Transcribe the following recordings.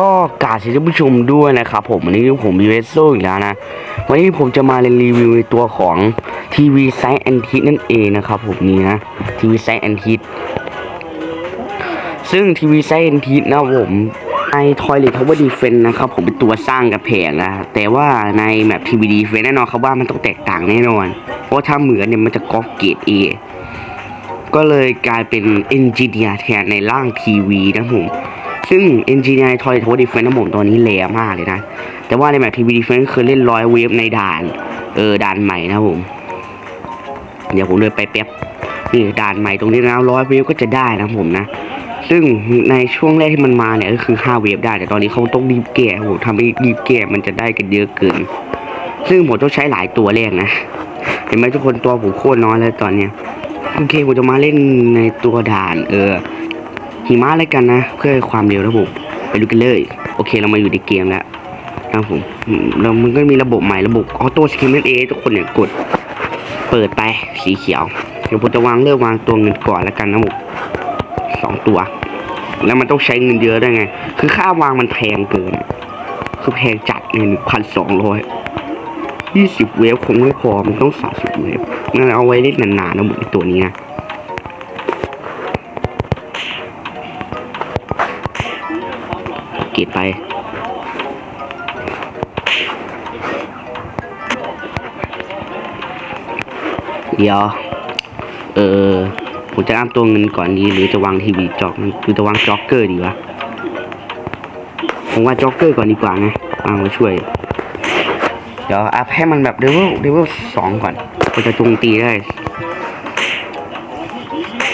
ก็กาบสวัสดีท่านผู้ชมด้วยนะครับผมวันนี้ผมมีเวสโซอีกแล้วนะ วันนี้ผมจะมาเรียนรีวิวในตัวของทีวีไซส์แอนทินั่นเองนะครับผมนี่นะทีวีไซส์แอนทิซึ่งทีวีไซส์แอนทินะผมในทอยเลททาวเวอร์ดีเฟนนะครับผมเป็นตัวสร้างกระแพงนะแต่ว่าในแมปทีวีดีเฟนแน่นอนครับว่ามันต้องแตกต่างแน่นอน เพราะถ้าเหมือนเนี่ยมันจะก๊อปเกรดเอก็เลยกลายเป็นเอนจิเนียร์แทนในร่างทีวีนะผม ซึ่งเอนจิเนียร์ทอยโทดีเฟนนะผมตัวนี้แหลมากเลยนะ แต่ว่าในแมปทีวีดีเฟนเคยเล่นร้อยเวฟในด่าน เออด่านใหม่นะผม เดี๋ยวผมเดินไปแป๊บนี่ด่านใหม่ตรงนี้นะร้อยเวฟก็จะได้นะผมนะ ซึ่งในช่วงแรกที่มันมาเนี่ยก็คือ5เวฟได้แต่ตอนนี้เขาต้องรีบแก้ผมทำให้รีบแก้มันจะได้กันเยอะเกิน ซึ่งผมต้องใช้หลายตัวแรกนะ เห็นไหมทุกคนตัวผมโคตรน้อยแล้วตอนเนี้ยโอเคผมจะมาเล่นในตัวด่าน เออ หิมะอะไรกันนะ เพื่อความเร็วนะผมไปดูกันเลย โอเคเรามาอยู่ในเกมแล้วนะครับผมอืมแล้วมันก็มีระบบใหม่ระบบออโต้สกิมเอทุกคนเนี่ยกด เปิดไปสีเขียวเดี๋ยวผมจะวางเริ่มวางตัวเงินก่อนแล้วกันนะผมสองตัว แล้วมันต้องใช้เงินเยอะด้วยไง คือค่าวางมันแพงเกินคือแพงจัดเนี่ยหนึ่งพันสองร้อยยี่สิบเวฟคงไม่พอมันต้องสามสิบเวฟงั้นเอาไว้เล่นนานๆนะผมตัวนี้นะ กตไป เดี๋ยว เออ ผมจะอัพตัวเงินก่อนดีหรือจะวางทีวีจอกหรือจะวางจ็อกเกอร์ดีวะ ผมว่าจ็อกเกอร์ก่อนดีกว่านะเอามาช่วย เดี๋ยวอัพให้มันแบบเดเวลเดเวลสองก่อนมันจะจมตีได้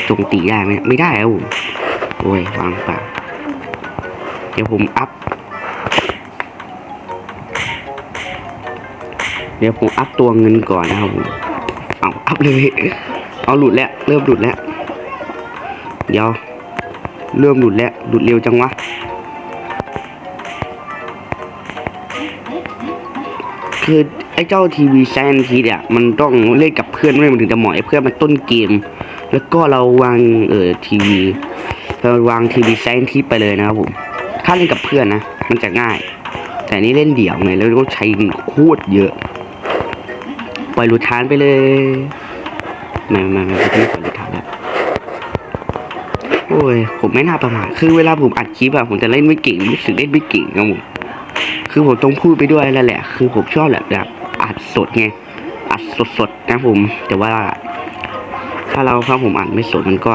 จมตีได้ไหมไม่ได้แล้วโอ้ยวางเปล่าเดี๋ยวผมอัพ เดี๋ยวผมอัพตัวเงินก่อนนะครับผมเอาอัพเลย เอาหลุดแล้ว เริ่มหลุดแล้ว เดี๋ยว เริ่มหลุดแล้ว หลุดเร็วจังวะ คือไอ้เจ้าทีวีแซนทีเนี่ยมันต้องเล่นกับเพื่อนไม่มันถึงจะเหมาะไอ้เพื่อนมันต้นเกม แล้วก็เราวางเออทีวีเราวางทีวีแซนทีไปเลยนะครับผม ถ้าเล่นกับเพื่อนนะ มันจะง่าย แต่นี่เล่นเดี่ยวไงแล้วก็ใช้เงินโคตรเยอะ ปล่อยหลุดฐานไปเลย ไม่ไม่ไม่ไม่ปล่อยหลุดฐานแล้วโอ้ย ผมไม่น่าประมาทคือเวลาผมอัดคลิปอะผมจะเล่นไม่เก่งรู้สึกเล่นไม่เก่งครับผมคือผมต้องพูดไปด้วยแล้วแหละ คือผมชอบแบบแบบอัดสดไง อัดสดๆนะผม แต่ว่า ถ้าเราถ้าผมอัดไม่สดมันก็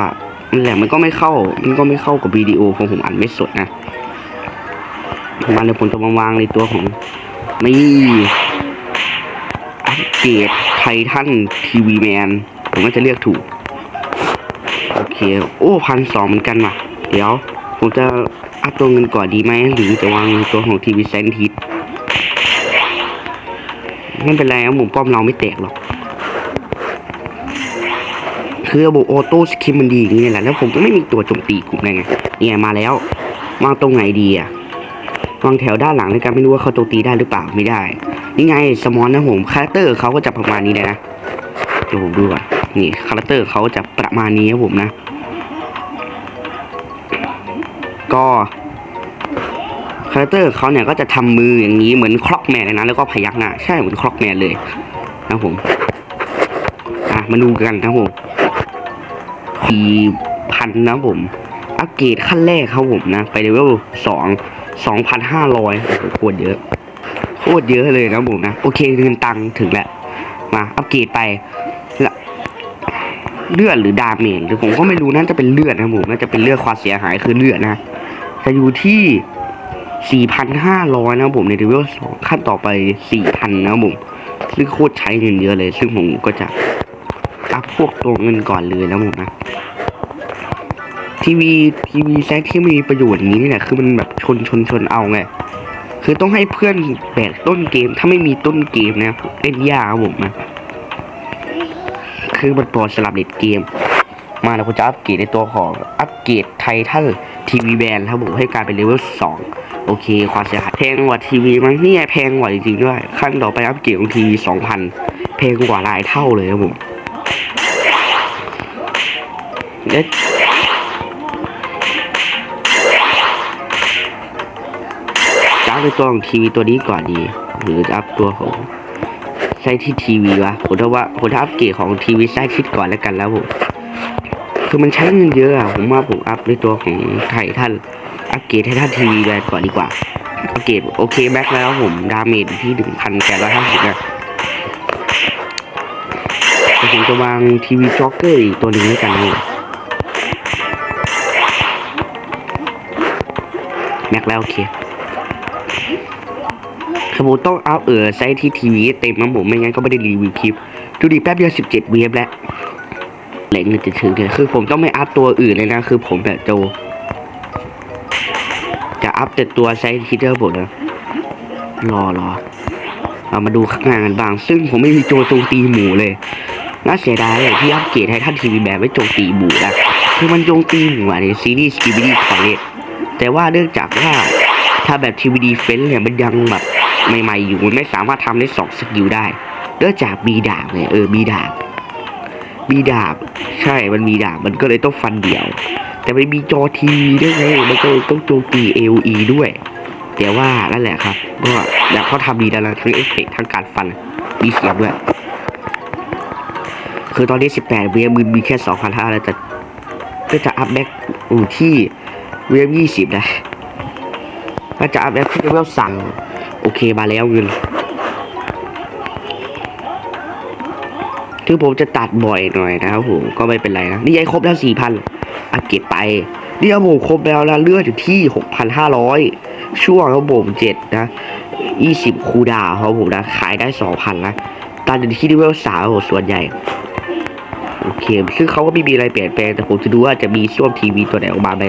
นั่นแหละมันก็ไม่เข้า มันก็ไม่เข้ากับวิดีโอของผมอัดไม่สดนะ มาเลยผมจะมาวางในตัวของนี่อัปเกรดไททันทีวีแมนผมก็จะเลือกถูก โอเค โอ้พันสองเหมือนกันว่ะ เดี๋ยว ผมจะอัพตัวเงินก่อนดีไหมหรือจะวางตัวของทีวีแซนทิสไม่เป็นไรครับผมป้อมเราไม่แตกหรอก คือระบบออโต้สคิมมันดีอย่างนี้แหละ แล้วผมก็ไม่มีตัวโจมตีกลุ่มได้ไง เนี่ยมาแล้ววางตรงไหนดีอะ วางแถวด้านหลังเลยกันไม่รู้ว่าเขาโจมตีได้หรือเปล่าไม่ได้ นี่ไงสมอนนะผมคาแรคเตอร์เขาก็จะประมาณนี้เลยนะเดี๋ยวผมดูก่อนนี่คาแรคเตอร์เขาจะประมาณนี้ครับผมนะ ก็คาแรคเตอร์เขาเนี่ยก็จะทำมืออย่างนี้เหมือนคล็อกแมนเลยนะแล้วก็พยักหน้าใช่เหมือนคล็อกแมนเลยนะผมอะมาดูกันนะผมสี่พันนะผมอัปเกรดขั้นแรกครับผมนะ ไปเลเวลสอง สองพันห้าร้อยโคตรเยอะ โคตรเยอะเลยนะครับผมนะ โอเคเงินตังถึงแล้ว มาอัปเกรดไปละเลือดหรือดาเมจหรือผมก็ไม่รู้น่าจะเป็นเลือดนะครับผมน่าจะเป็นเลือดความเสียหายคือเลือดนะ จะอยู่ที่ 4,500 นะครับผมในเลเวลสองขั้นต่อไป 4,000 นะครับผมซึ่งโคตรใช้เงินเยอะเลย ซึ่งผมก็จะอัพพวกตัวเงินก่อนเลยแล้วผมนะ ทีวีทีวีแซกที่มีประโยชน์อย่างนี้นี่แหละคือมันแบบชนชนชนเอาไงคือต้องให้เพื่อนแบกต้นเกม ถ้าไม่มีต้นเกมเนะเล่นยากครับผมนะคือมันปลอดสลับเด็ดเกม มาแล้วผมจะอัปเกรดในตัวของอัปเกรดไททันทีวีแบนครับผมให้กลายเป็นเลเวลสองโอเค ความเสียหายแพงกว่าทีวีมั้งนี่ไงแพงกว่าจริงๆด้วยขั้นต่อไปอัปเกรดของทีวีสองพันแพงกว่าหลายเท่าเลยครับผมเอ๊ะ จะอัพในตัวของทีวีตัวนี้ก่อนดี หรืออัพตัวของไส้ที่ทีวีวะผมถ้าว่าผมถ้าอัพเกรดของทีวีไส้คิดก่อนแล้วกันแล้วผมคือมันใช้เงินเยอะอะผมว่าผมอัพในตัวของไททันอัพเกรดไททันทีวีไปก่อนดีกว่าอัพเกรดโอเคแบ็คแล้วผมดาเมจที่หนึ่งพันแปดร้อยห้าสิบนะผมจะวางทีวีจ็อกเกอร์อีกตัวหนึ่งแล้วกันนะแม็กแล้วโอเค ขบวนต้องอัพเออไซต์ที่ทีวีเต็มนะผมไม่งั้นก็ไม่ได้รีวิวคลิป ดูดิแป๊บเดียวสิบเจ็ดเวฟแล้วแหล่งเงินจะถึงเนี่ยคือผมต้องไม่อัพตัวอื่นเลยนะ คือผมแบบโจ จะอัพแต่ตัวไซต์ทีเทอร์บนะรอรอเรามาดูข้างหน้ากันบ้าง ซึ่งผมไม่มีโจโจมตีหมูเลยน่าเสียดายอย่างที่อัปเกรดให้ท่านทีวีแบบไว้โจมตีหมูนะคือมันโจมตีหมูอะในซีรีส์สกิบิดี้คอเลตแต่ว่าเนื่องจากว่าถ้าแบบทีวีดีเฟนเนี่ยมันยังแบบ ใหม่ๆอยู่มันไม่สามารถทำได้สองสกิลได้เนื่องจากมีดาบไงเออมีดาบมีดาบ ใช่มันมีดาบมันก็เลยต้องฟันเดี่ยว แต่มันมีจอทีด้วยไงมันก็เลยต้องโจมตี AOE ด้วย แต่ว่านั่นแหละครับ ก็อยากเขาทำดีแล้นทั้งเอฟเฟกทั้งการฟันมีเสียงด้วยคือตอนนี้ 18 เวฟมือมีแค่ 2,500แล้วจะก็จะอัพแบ็กอยู่ที่เวฟ20 นะก็จะอัพแบ็กที่เวลสั่ง โอเคมาแล้วเงินคือผมจะตัดบ่อยหน่อยนะครับผมก็ไม่เป็นไรนะนี่ยังครบแล้ว4,000อะเก็บไปนี่ครับผมครบแล้วนะเลือดอยู่ที่6,500ช่วงครับผม7นะ20คูดาครับผมนะขายได้2,000นะตัดอยู่ที่เลเวล3ครับผมส่วนใหญ่โอเค ซึ่งเขาก็ไม่มีอะไรเปลี่ยนแปลงแต่ผมจะดูว่าจะมีช่วงทีวีตัวไหนออกมาไหม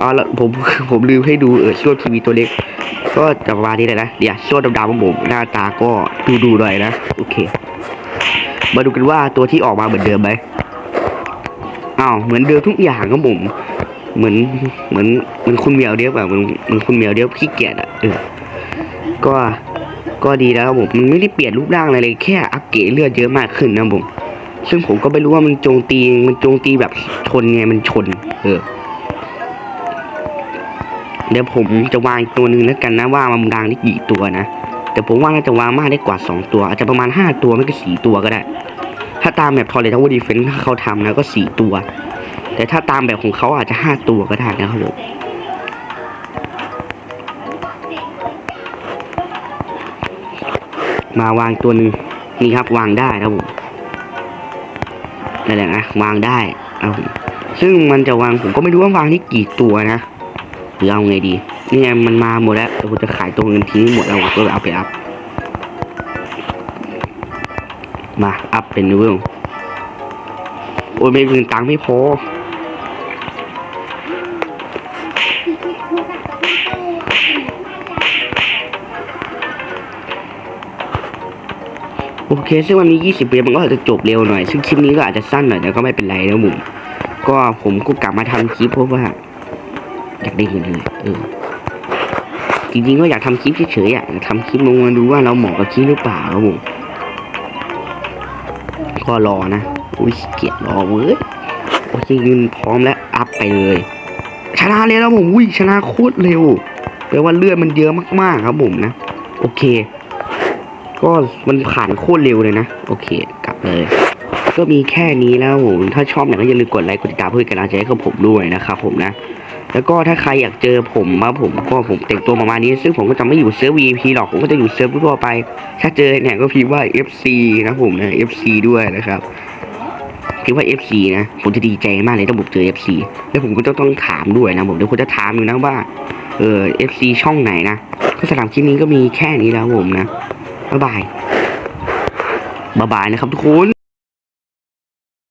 อ๋อแล้วผมผมลืมให้ดูเออช่วงทีวีตัวเล็ก ก็จะประมาณนี้เลยนะเดี๋ยวช่วงดำๆของผมหน้าตาก็ดูดูหน่อยนะโอเค มาดูกันว่าตัวที่ออกมาเหมือนเดิมไหมอ้าวเหมือนเดิมทุกอย่างครับผมเหมือนเหมือนเหมือนคุณเมียวเดียวแบบเหมือนเหมือนคุณเมียวเดียวขี้เกียจอะเออก็ก็ดีแล้วครับผมมันไม่ได้เปลี่ยนรูปร่างอะไรเลยแค่อัปเกรดเลือดเยอะมากขึ้นนะผมซึ่งผมก็ไม่รู้ว่ามันโจมตีมันโจมตีแบบชนไงมันชน เออ เดี๋ยวผมจะวางอีกตัวหนึ่งแล้วกันนะว่ามันดังได้กี่ตัวนะแต่ผมว่าน่าจะวางมากได้กว่า 2 ตัว อาจจะประมาณ 5 ตัวไม่ก็สี่ตัวก็ได้ ถ้าตามแบบทอร์เรทาวดีเฟนถ้าเขาทำนะก็ 4 ตัว แต่ถ้าตามแบบของเขาอาจจะ 5 ตัวก็ได้นะครับผมมาวางตัวหนึ่งนี่ครับวางได้นะผมนั่นแหละนะวางได้นะผมซึ่งมันจะวางผมก็ไม่รู้ว่าวางได้กี่ตัวนะ หรือเอาไงดี นี่ไงมันมาหมดแล้วแต่ผมจะขายตัวเงินทิ้งหมดแล้วผมก็เอาไปอัพ มาอัพเป็นนิวเวลโอ้ยไม่มีตังค์ไม่พอโอเค ซึ่งมันมี20เวฟมันก็อาจจะจบเร็วหน่อย ซึ่งคลิปนี้ก็อาจจะสั้นหน่อยแต่ก็ไม่เป็นไรนะผม ก็ผมก็กลับมาทำคลิปเพราะว่า ได้เงินเลยเออจริงๆก็อยากทำคลิปเฉยๆอะอยากทำคลิปลงมาดูว่าเราเหมาะกับคลิปหรือเปล่าครับผมก็รอนะอุ้ยเกียจรอเว้ยโอเคเงินพร้อมแล้วอัพไปเลย ชนะเลยแล้วผมอุ้ยชนะโคตรเร็วแปลว่าเลือดมันเยอะมากๆครับผมนะ โอเค ก็มันผ่านโคตรเร็วเลยนะ โอเค กลับเลย ก็มีแค่นี้แล้วผมถ้าชอบเนี่ยก็อย่าลืมกดไลค์กดติดตามเพื่อเป็นกำลังใจให้กับผมด้วยนะครับผมนะ แล้วก็ถ้าใครอยากเจอผมว่าผมก็ผมแต่งตัวประมาณนี้ ซึ่งผมก็จะไม่อยู่เซิร์ฟ VIP หรอกผมก็จะอยู่เซิร์ฟทั่วไป ถ้าเจอเนี่ยก็พิมพ์ว่า FC นะผมนะ FC ด้วยนะครับพิมพ์ว่า FC นะ ผมจะดีใจมากเลยถ้าผมเจอ FC แล้วผมก็จะต้องถามด้วยนะผมเดี๋ยวผมจะถามอยู่นะว่าเออ FC ช่องไหนนะก็สำหรับคลิปนี้ก็มีแค่นี้แล้วผมนะบ๊ายบายบ๊ายบายนะครับทุกคน